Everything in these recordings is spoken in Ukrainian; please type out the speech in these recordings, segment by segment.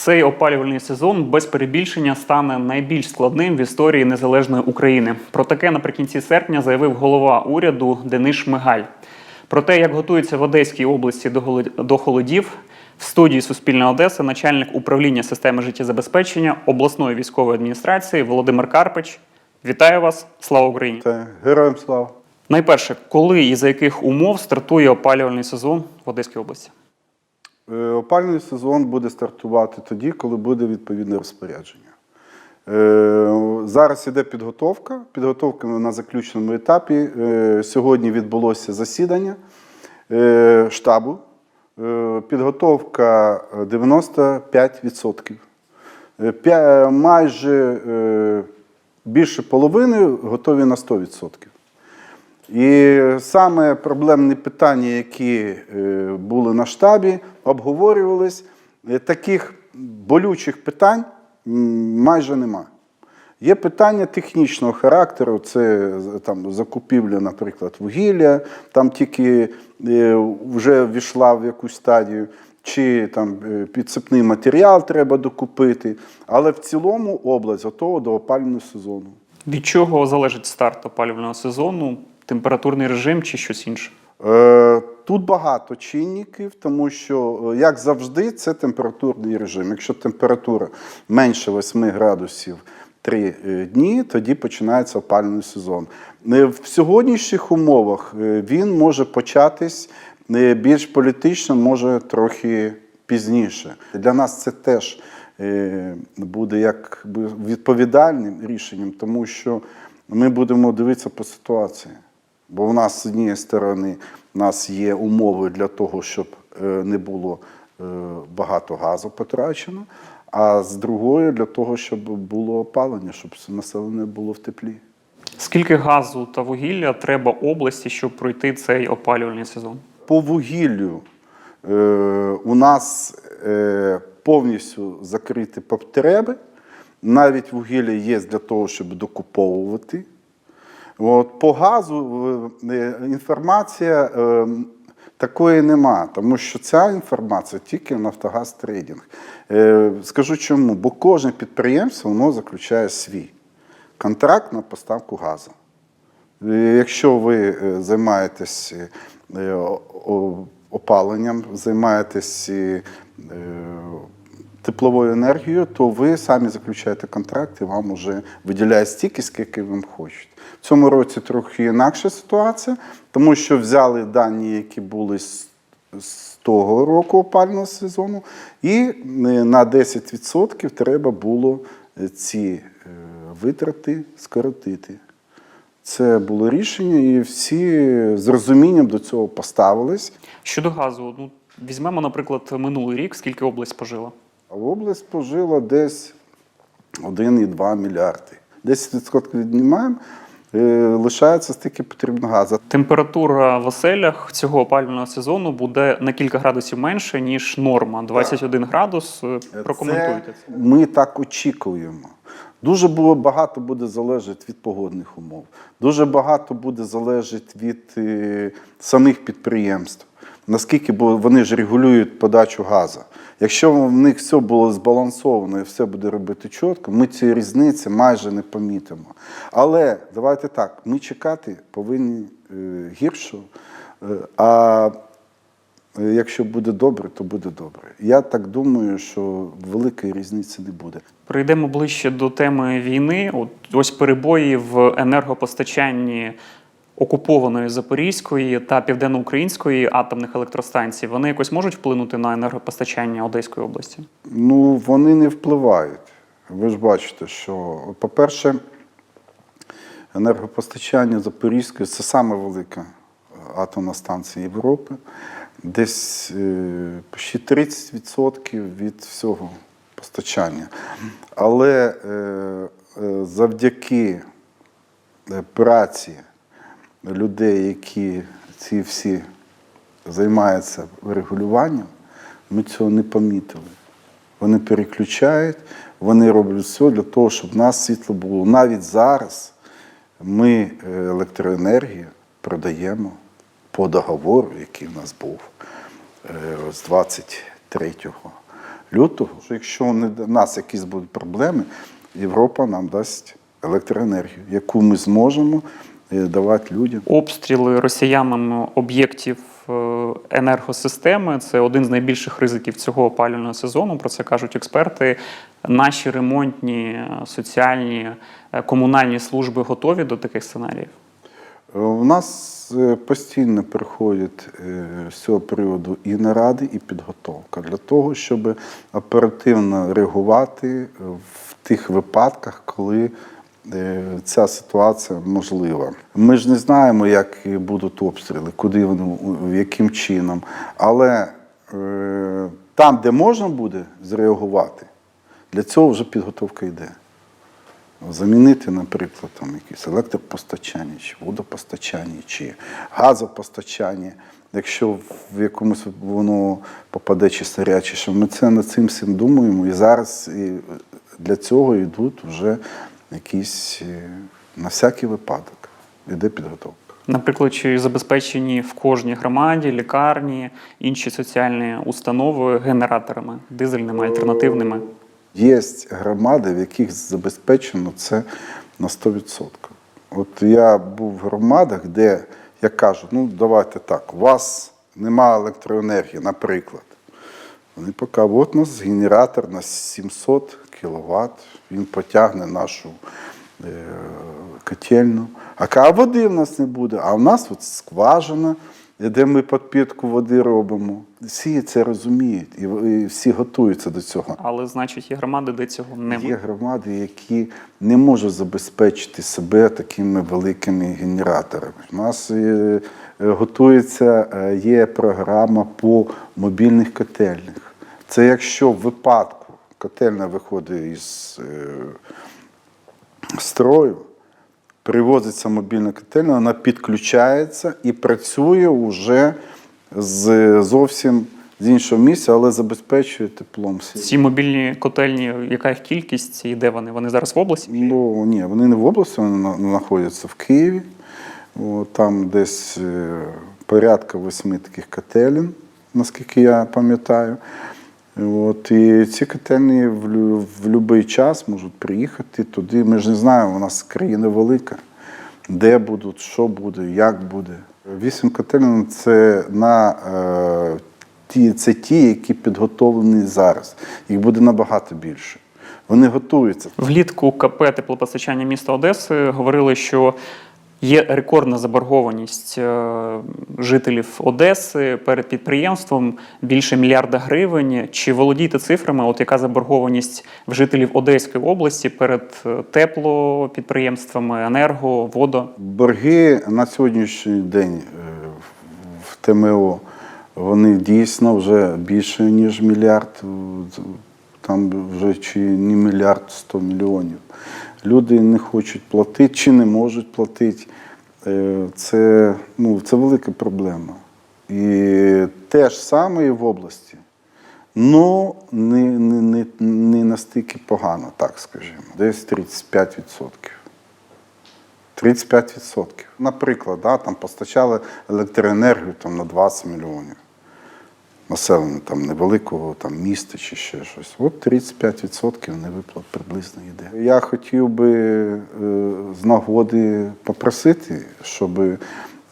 Цей опалювальний сезон без перебільшення стане найбільш складним в історії незалежної України. Про таке наприкінці серпня заявив голова уряду Денис Шмигаль. Про те, як готується в Одеській області до холодів, в студії Суспільна Одеса, начальник управління системи життєзабезпечення обласної військової адміністрації Володимир Карпич. Вітаю вас! Слава Україні! Героям слава. Найперше, коли і за яких умов стартує опалювальний сезон в Одеській області? Е, Опальний сезон буде стартувати тоді, коли буде відповідне розпорядження. Е, Зараз іде підготовка. Підготовка на заключному етапі. Е, Сьогодні відбулося засідання штабу. Підготовка е, 95%. Е, Майже більше половини готові на 100%. І саме проблемні питання, які е, були на штабі, обговорювались, е, таких болючих питань майже нема. Є питання технічного характеру, це там закупівля, наприклад, вугілля, там тільки е, вже війшла в якусь стадію, чи там е, підсипний матеріал треба докупити. Але в цілому область готова до опалювального сезону. Від чого залежить старт опалювального сезону? Температурний режим чи щось інше? Е, Тут багато чинників, тому що, е, як завжди, це температурний режим. Якщо температура менше 8 градусів 3 дні, тоді починається опалювальний сезон. Е, В сьогоднішніх умовах е, він може початись е, більш політично, може трохи пізніше. Для нас це теж е, буде якби відповідальним рішенням, тому що ми будемо дивитися по ситуації. Бо в нас з однієї сторони в нас є умови для того, щоб е, не було е, багато газу потрачено, а з другої для того, щоб було опалення, щоб населення було в теплі. Скільки газу та вугілля треба області, щоб пройти цей опалювальний сезон? По вугіллю е, у нас е, повністю закриті потреби. Навіть вугілля є для того, щоб докуповувати. От, по газу е, інформація е, такої нема, тому що ця інформація тільки Нафтогаз трейдинг. Е, скажу чому, бо кожне підприємство воно заключає свій контракт на поставку газу. Е, Якщо ви е, займаєтесь е, опаленням, займаєтесь е, тепловою енергією, то ви самі заключаєте контракт і вам вже виділяють стільки, скільки ви хочете. В цьому році трохи інакша ситуація, тому що взяли дані, які були з, з того року опального сезону, і е, на 10% треба було е, ці е, витрати скоротити. Це було рішення, і всі з розумінням до цього поставились. Щодо газу, ну візьмемо, наприклад, минулий рік, скільки область спожила? А область спожила десь 1,2 мільярди. 10% віднімаємо, е, лишається стільки потрібно газу. Температура в оселях цього опалювального сезону буде на кілька градусів менше, ніж норма. 21 градус. Е, Прокоментуйте це. Ми так очікуємо. Дуже було багато буде залежати від погодних умов. Дуже багато буде залежати від е, самих підприємств. Наскільки бо вони ж регулюють подачу газу. Якщо в них все було збалансовано і все буде робити чітко, ми цієї різниці майже не помітимо. Але давайте так, ми чекати повинні е, гіршого. Е, а Е, Якщо буде добре, то буде добре. Я так думаю, що великої різниці не буде. Прийдемо ближче до теми війни. От ось перебої в енергопостачанні окупованої Запорізької та південноукраїнської атомних електростанцій. Вони якось можуть вплинути на енергопостачання Одеської області? Ну, вони не впливають. Ви ж бачите, що, по-перше, енергопостачання Запорізької це саме велика атомна станція Європи. Десь е, почти 30% від всього постачання. Але е, е, завдяки е, праці людей, які ці всі займаються регулюванням, ми цього не помітили. Вони переключають, вони роблять все для того, щоб в нас світло було. Навіть зараз ми е, електроенергію продаємо по договору, який в нас був е, з 23 лютого, що якщо в нас якісь будуть проблеми, Європа нам дасть електроенергію, яку ми зможемо давати людям. Обстріли росіянами об'єктів е, енергосистеми це один з найбільших ризиків цього опалювального сезону. Про це кажуть експерти. Наші ремонтні, соціальні, е, комунальні служби готові до таких сценаріїв. У нас е, постійно приходять з цього приводу і наради, і підготовка для того, щоб оперативно реагувати в тих випадках, коли ця ситуація можлива. Ми ж не знаємо, як будуть обстріли, куди вони, яким чином. Але е, там, де можна буде зреагувати, для цього вже підготовка йде. Замінити, наприклад, там якесь електропостачання, чи водопостачання, чи газопостачання. Якщо в якомусь воно попаде чи снаряд, чи що ми це над цим всім думаємо. І зараз і для цього йдуть вже якісь е, на всякий випадок. Іде підготовка. Наприклад, чи забезпечені в кожній громаді, лікарні, інші соціальні установи генераторами, дизельними, альтернативними. Є громади, в яких забезпечено це на 100%. От я був в громадах, де я кажу, ну давайте так, у вас немає електроенергії, наприклад. Вони поки, от у нас генератор на 700 кВт, він потягне нашу е, котельну. А води в нас не буде, а в нас от скважина, де ми підпітку води робимо. Всі це розуміють і, всі готуються до цього. Але значить є громади, де цього немає. Є громади, які не можуть забезпечити себе такими великими генераторами. У нас е, е, готується, є програма по мобільних котельних. Це якщо випадку котельня виходить із е, строю, привозиться мобільна котельня, вона підключається і працює вже з зовсім з іншого місця, але забезпечує теплом. Ці мобільні котельні, яка їх кількість і де вони? Вони зараз в області? Ну ні, вони не в області, вони знаходяться в Києві. Там десь е, порядка восьми таких котелень, наскільки я пам'ятаю. От, і ці котельні в, в будь-який час можуть приїхати туди. Ми ж не знаємо, у нас країна велика. Де будуть, що буде, як буде. Вісім котелень це на е, ті, це ті, які підготовлені зараз. Їх буде набагато більше. Вони готуються. Влітку КП теплопостачання міста Одеси говорили, що є рекордна заборгованість е, жителів Одеси перед підприємством більше мільярда гривень. Чи володієте цифрами? От яка заборгованість в жителів Одеської області перед е, теплопідприємствами, енерго, водо? Борги на сьогоднішній день е, в ТМО вони дійсно вже більше, ніж мільярд. Там вже чи не мільярд сто мільйонів. Люди не хочуть платити чи не можуть платити. Е, Це, ну, це велика проблема. І те ж саме і в області. Ну, не, не, не, не настільки погано, так скажімо. Десь 35%. 35%. Наприклад, да, там постачали електроенергію там, на 20 мільйонів. Населення там невеликого там, міста чи ще щось. От 35% невиплат приблизно йде. Я хотів би е, з нагоди попросити, щоб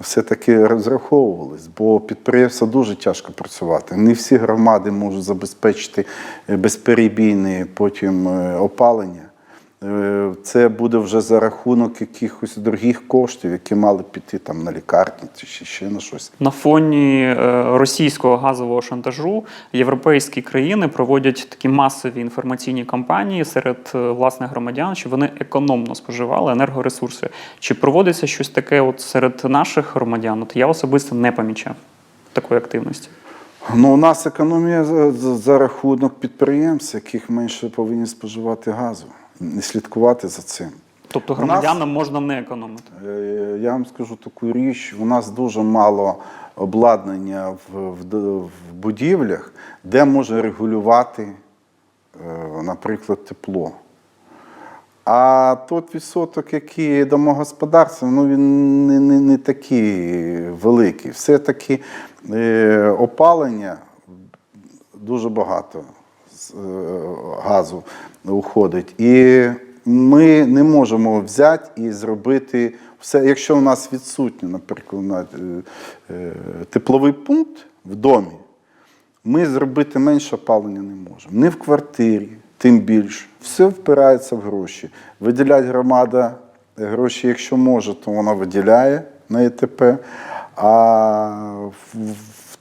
все-таки розраховувались, бо підприємства дуже тяжко працювати. Не всі громади можуть забезпечити е, безперебійне потім е, опалення. Е, Це буде вже за рахунок якихось других коштів, які мали піти там на лікарні чи ще на щось. На фоні е, російського газового шантажу європейські країни проводять такі масові інформаційні кампанії серед е, власних громадян, щоб вони економно споживали енергоресурси. Чи проводиться щось таке от серед наших громадян? От я особисто не помічав такої активності. Ну, у нас економія за, за, за рахунок підприємств, яких менше повинні споживати газу, не слідкувати за цим. Тобто У нас- громадянам можна не економити. Е, Я вам скажу таку річ: у нас дуже мало обладнання в, в, в будівлях, де може регулювати, е, наприклад, тепло. А тот відсоток, який є домогосподарства, ну він не, не, не такий великий. Все-таки е, опалення дуже багато з, е, газу уходить. І ми не можемо взяти і зробити все. Якщо у нас відсутній, наприклад, на- е, е, тепловий пункт в домі, ми зробити менше опалення не можемо. Не в квартирі, тим більше. Все впирається в гроші. Виділяє громада гроші, якщо може, то вона виділяє на ЕТП. А в-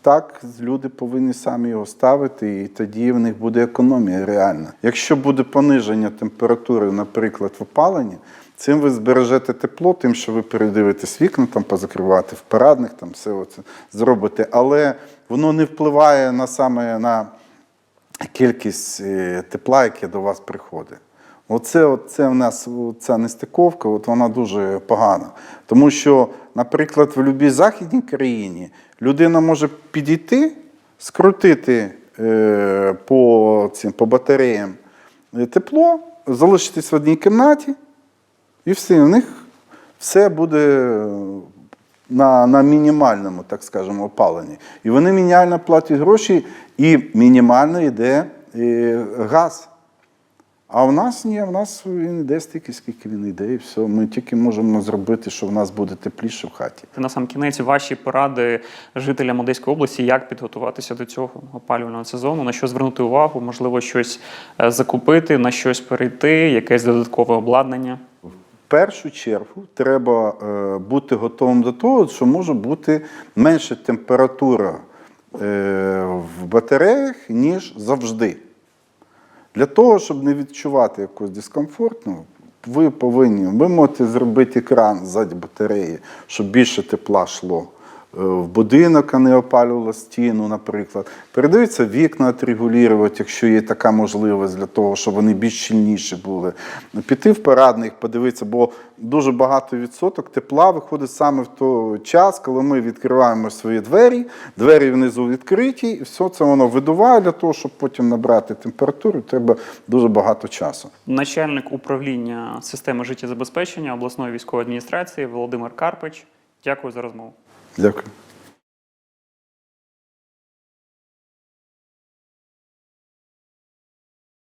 так люди повинні самі його ставити, і тоді в них буде економія реальна. Якщо буде пониження температури, наприклад, в опаленні, цим ви збережете тепло, тим, що ви передивитесь вікна, там позакривати в парадних, там все це зробите. Але воно не впливає на саме на кількість е, тепла, яке до вас приходить. Оце, оце в нас ця нестиковка, от вона дуже погана. Тому що, наприклад, в будь-якій західній країні людина може підійти, скрутити е, по, цим, по батареям е, тепло, залишитись в одній кімнаті, і все, в них все буде на, на мінімальному, так скажемо, опаленні. І вони мінімально платять гроші, і мінімально йде е, газ. А в нас ні, в нас він йде стільки, скільки він йде, і все. Ми тільки можемо зробити, що в нас буде тепліше в хаті. На сам кінець ваші поради жителям Одеської області, як підготуватися до цього опалювального сезону, на що звернути увагу, можливо, щось е, закупити, на щось перейти, якесь додаткове обладнання. В першу чергу треба е, бути готовим до того, що може бути менша температура е, в батареях, ніж завжди. Для того, щоб не відчувати якогось дискомфортну, ви повинні, ви можете зробити екран ззаді батареї, щоб більше тепла йшло в будинок, а не опалювало стіну, наприклад. Передаються вікна отрегулювати, якщо є така можливість для того, щоб вони більш щільніші були. Піти в парадник, подивитися, бо дуже багато відсоток тепла виходить саме в той час, коли ми відкриваємо свої двері, двері внизу відкриті, і все це воно видуває для того, щоб потім набрати температуру, треба дуже багато часу. Начальник управління системи життєзабезпечення обласної військової адміністрації Володимир Карпич. Дякую за розмову. Дякую.